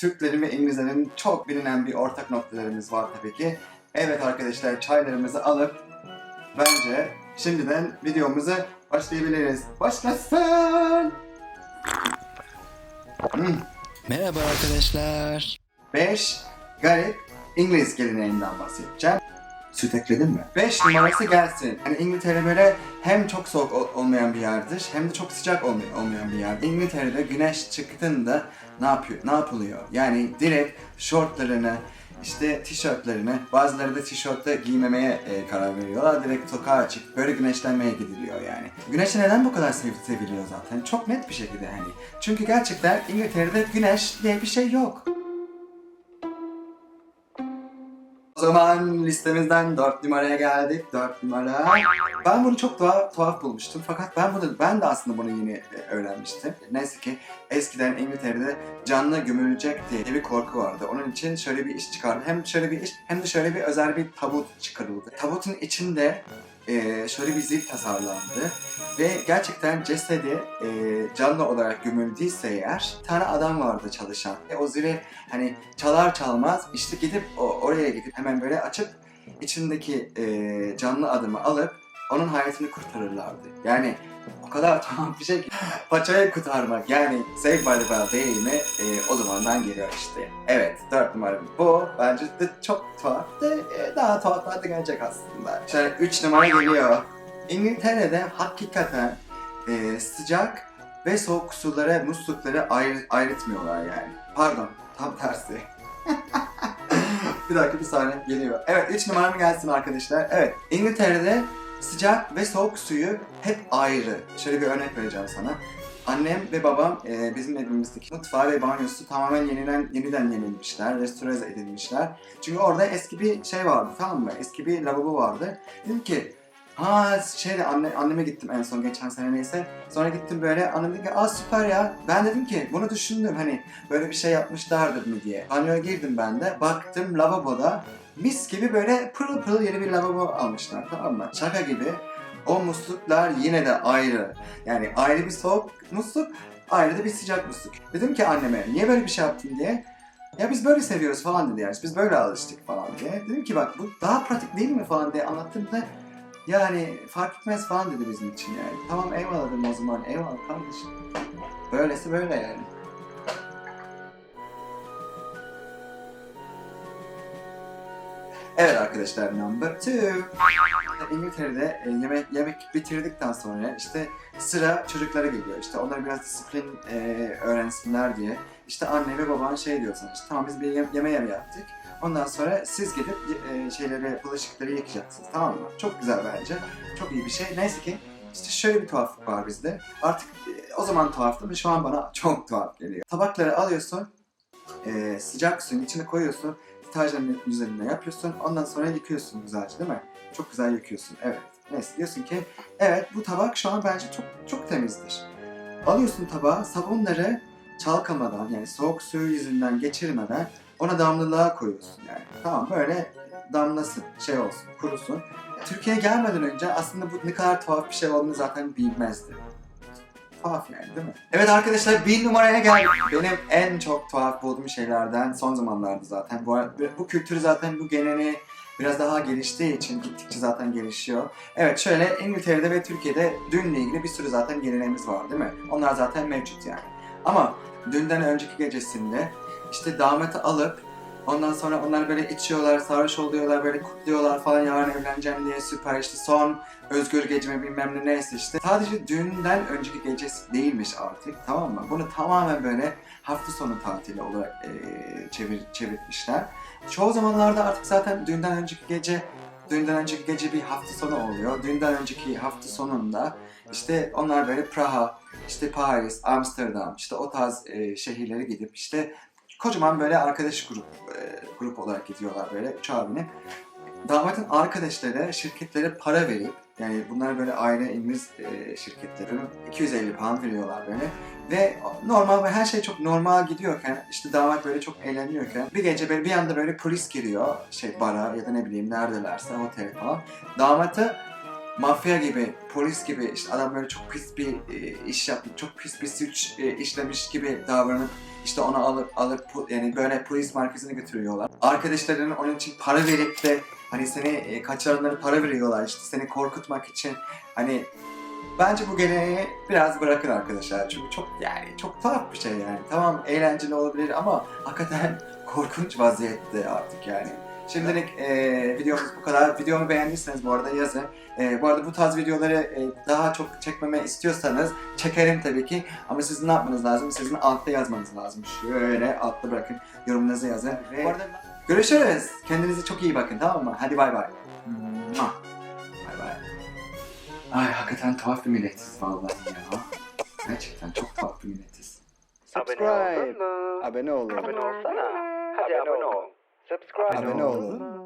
Türklerin ve İngilizlerin çok bilinen bir ortak noktalarımız var tabii ki. Evet arkadaşlar çaylarımızı alıp bence şimdiden videomuza başlayabiliriz. Başlasın! Hmm. Merhaba arkadaşlar. 5 garip İngiliz geleneğinden bahsedeceğim. Süt ekledin mi? 5 numarası gelsin. Hani İngiltere böyle hem çok soğuk ol- olmayan bir yerdir hem de çok sıcak olmay- olmayan bir yer. İngiltere'de güneş çıktığında ne yapıyor? Ne yapılıyor? Yani direkt şortlarını, işte tişörtlerini, bazıları da tişörtte giymemeye e, karar veriyorlar. Direkt sokağa çıkıp böyle güneşlenmeye gidiliyor yani. Güneş neden bu kadar sev- seviliyor zaten? Çok net bir şekilde hani. Çünkü gerçekten İngiltere'de güneş diye bir şey yok. Zaman listemizden 4 numaraya geldik. 4 numara. Ben bunu çok tuhaf, tuhaf bulmuştum. Fakat ben bunu ben de aslında bunu yeni e, öğrenmiştim. Neyse ki eskiden İngiltere'de canlı gömülecek diye bir korku vardı. Onun için şöyle bir iş çıkardı. Hem şöyle bir iş hem de şöyle bir özel bir tabut çıkarıldı. Tabutun içinde e, şöyle bir zil tasarlandı. Ve gerçekten cesedi e, canlı olarak gömüldüyse eğer bir tane adam vardı çalışan. E, o zili hani çalar çalmaz işte gidip o, oraya gidip hemen böyle açıp içindeki e, canlı adımı alıp onun hayatını kurtarırlardı. Yani o kadar tuhaf bir şey ki paçayı kurtarmak yani Save by the Bell deyimi e, o zamandan geliyor işte. Evet dört numaram bu. Bence de çok tuhaf da e, daha tuhaflar da gelecek aslında. Şöyle üç numara geliyor. İngiltere'de hakikaten e, sıcak ve soğuk sulara, musluklara ayrı, ayrıtmıyorlar yani. Pardon, tam tersi. bir dakika bir saniye geliyor. Evet 3 numaram gelsin arkadaşlar. Evet İngiltere'de sıcak ve soğuk suyu hep ayrı. Şöyle bir örnek vereceğim sana. Annem ve babam e, bizim evimizdeki mutfağı ve banyosu tamamen yeniden yeniden yenilmişler, restore edilmişler. Çünkü orada eski bir şey vardı tamam mı? Eski bir lavabo vardı. Dedim ki Ha şeyde anne, anneme gittim en son geçen sene neyse. Sonra gittim böyle annem dedi ki aa süper ya. Ben dedim ki bunu düşündüm hani böyle bir şey yapmışlardır mı diye. Banyoya girdim ben de baktım lavaboda mis gibi böyle pırıl pırıl yeni bir lavabo almışlar tamam mı? Şaka gibi. O musluklar yine de ayrı. Yani ayrı bir soğuk musluk, ayrı da bir sıcak musluk. Dedim ki anneme niye böyle bir şey yaptın diye. Ya biz böyle seviyoruz falan dedi yani. Biz böyle alıştık falan diye. Dedim ki bak bu daha pratik değil mi falan diye anlattığımda yani fark etmez falan dedi bizim için yani. Tamam eyvallah dedim o zaman. Eyvallah kardeşim. Böylesi böyle yani. Evet arkadaşlar number two. İngiltere'de e, yemek yemek bitirdikten sonra işte sıra çocuklara geliyor. İşte onlar biraz disiplin e, öğrensinler diye. İşte anne ve baban şey diyor sana işte tamam biz bir yem- yemeğe yaptık. Ondan sonra siz gidip e, şeyleri, bulaşıkları yıkacaksınız tamam mı? Çok güzel bence. Çok iyi bir şey. Neyse ki işte şöyle bir tuhaflık var bizde. Artık e, o zaman tuhaftı ama şu an bana çok tuhaf geliyor. Tabakları alıyorsun, e, sıcak suyun içine koyuyorsun, deterjanın üzerine yapıyorsun, ondan sonra yıkıyorsun güzelce değil mi? Çok güzel yıkıyorsun, evet. Neyse diyorsun ki, evet bu tabak şu an bence çok çok temizdir. Alıyorsun tabağı, sabunları çalkamadan yani soğuk suyu yüzünden geçirmeden ona damlılığa koyuyorsun yani. Tamam böyle damlasın, şey olsun, kurusun. Türkiye'ye gelmeden önce aslında bu ne kadar tuhaf bir şey olduğunu zaten bilmezdi. Tuhaf yani değil mi? Evet arkadaşlar bir numaraya geldik. Benim en çok tuhaf bulduğum şeylerden son zamanlarda zaten. Bu, bu kültürü zaten bu geleneği biraz daha geliştiği için gittikçe zaten gelişiyor. Evet şöyle İngiltere'de ve Türkiye'de dünle ilgili bir sürü zaten geleneğimiz var değil mi? Onlar zaten mevcut yani. Ama dünden önceki gecesinde işte damatı alıp ondan sonra onlar böyle içiyorlar, sarhoş oluyorlar, böyle kutluyorlar falan yarın evleneceğim diye süper işte son özgür geceme bilmem ne neyse işte. Sadece düğünden önceki gecesi değilmiş artık tamam mı? Bunu tamamen böyle hafta sonu tatili olarak eee çevir, çevirmişler. Çoğu zamanlarda artık zaten düğünden önceki gece düğünden önceki gece bir hafta sonu oluyor. Düğünden önceki hafta sonunda işte onlar böyle Praha, işte Paris, Amsterdam, işte o tarz e, şehirlere gidip işte kocaman böyle arkadaş grup e, grup olarak gidiyorlar böyle uçağa binip. Damatın arkadaşları şirketlere para verip yani bunlar böyle aile İngiliz e, şirketleri 250 pound veriyorlar böyle ve normal her şey çok normal gidiyorken işte damat böyle çok eğleniyorken bir gece böyle bir anda böyle polis giriyor şey bara ya da ne bileyim neredelerse otel falan damatı mafya gibi, polis gibi işte adam böyle çok pis bir e, iş yapmış, çok pis bir suç e, işlemiş gibi davranıp işte onu alıp alıp yani böyle polis merkezine götürüyorlar. Arkadaşlarının onun için para verip de hani seni e, kaçıranlara para veriyorlar işte seni korkutmak için hani Bence bu geleneği biraz bırakın arkadaşlar. Çünkü çok yani çok tuhaf bir şey yani. Tamam eğlenceli olabilir ama hakikaten korkunç vaziyette artık yani. Şimdilik eee videomuz bu kadar. Videomu beğendiyseniz bu arada yazın. Eee, bu arada bu tarz videoları e, daha çok çekmemi istiyorsanız çekerim tabii ki. Ama sizin ne yapmanız lazım? Sizin altta yazmanız lazım. Şöyle altta bırakın. Yorumunuzu yazın. Ve bu arada görüşürüz. Kendinize çok iyi bakın tamam mı? Hadi bay bay. Bay bay. Ay hakikaten tuhaf bir milletiz vallahi ya. Gerçekten çok tuhaf bir milletiz. Subscribe. Abone olun. Abone olsana. Hadi abone ol. Subscribe. Abone olun.